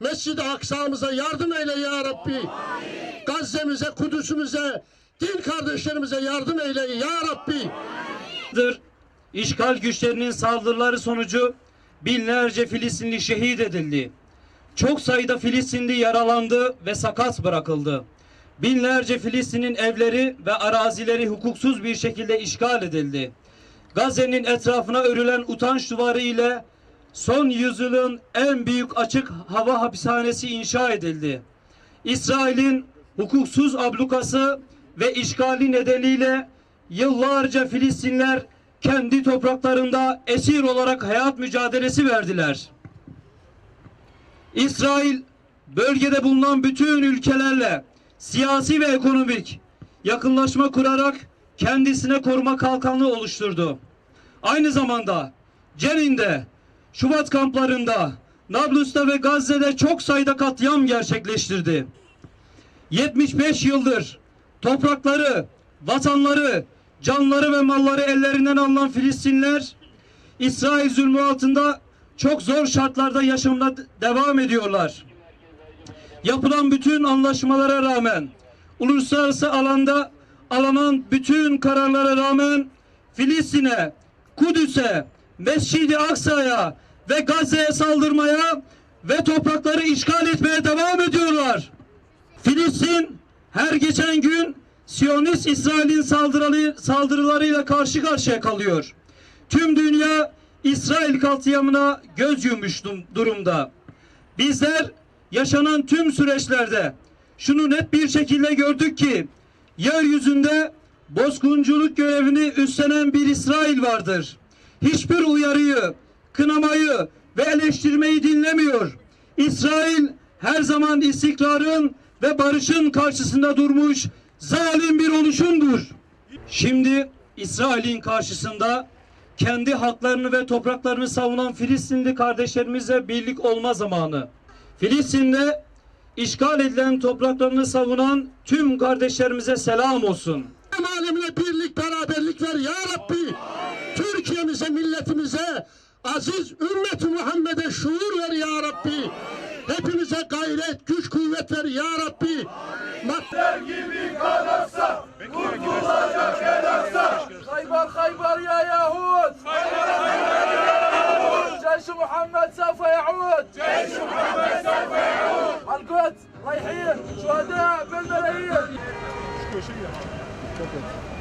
Mescid-i Aksa'mıza yardım eyle ya Rabbi. Gazze'mize, Kudüs'ümüze, din kardeşlerimize yardım eyle ya Rabbi. işgal güçlerinin saldırıları sonucu binlerce Filistinli şehit edildi. Çok sayıda Filistinli yaralandı ve sakat bırakıldı. Binlerce Filistin'in evleri ve arazileri hukuksuz bir şekilde işgal edildi. Gazze'nin etrafına örülen utanç duvarı ile son yüzyılın en büyük açık hava hapishanesi inşa edildi. İsrail'in hukuksuz ablukası ve işgali nedeniyle yıllarca Filistinler kendi topraklarında esir olarak hayat mücadelesi verdiler. İsrail bölgede bulunan bütün ülkelerle siyasi ve ekonomik yakınlaşma kurarak kendisine koruma kalkanlığı oluşturdu. Aynı zamanda Cenin'de, Şubat kamplarında, Nablus'ta ve Gazze'de çok sayıda katliam gerçekleştirdi. 75 yıldır toprakları, vatanları, canları ve malları ellerinden alınan Filistinler İsrail zulmü altında çok zor şartlarda yaşamına devam ediyorlar. Yapılan bütün anlaşmalara rağmen uluslararası alanda alınan bütün kararlara rağmen Filistin'e, Kudüs'e, Mescid-i Aksa'ya ve Gazze'ye saldırmaya ve toprakları işgal etmeye devam ediyorlar. Filistin her geçen gün Siyonist İsrail'in saldırıları, saldırılarıyla karşı karşıya kalıyor. Tüm dünya İsrail katliamına göz yummuş durumda. Bizler yaşanan tüm süreçlerde şunu net bir şekilde gördük ki yeryüzünde bozgunculuk görevini üstlenen bir İsrail vardır. Hiçbir uyarıyı, kınamayı ve eleştirmeyi dinlemiyor. İsrail her zaman istikrarın ve barışın karşısında durmuş zalim bir oluşumdur. Şimdi İsrail'in karşısında kendi haklarını ve topraklarını savunan Filistinli kardeşlerimizle birlik olma zamanı. Filistin'de işgal edilen topraklarını savunan tüm kardeşlerimize selam olsun. Alemine birlik, beraberlik ver ya Rabbi ülkemize, milletimize, aziz ümmeti Muhammed'e şuur ver ya Rabbi. Hepimize gayret, güç, kuvvet ver ya Rabbi. Madder gibi kalırsa, kurtulacak el. Haybar haybar ya Yahud. Haybar haybar ya Yahud. Ceyşi Muhammed sefe yaud. Ceyşi Muhammed sefe yaud. Al-Quds, rayhiyin, şuhada, bil melayin. Çok kötü.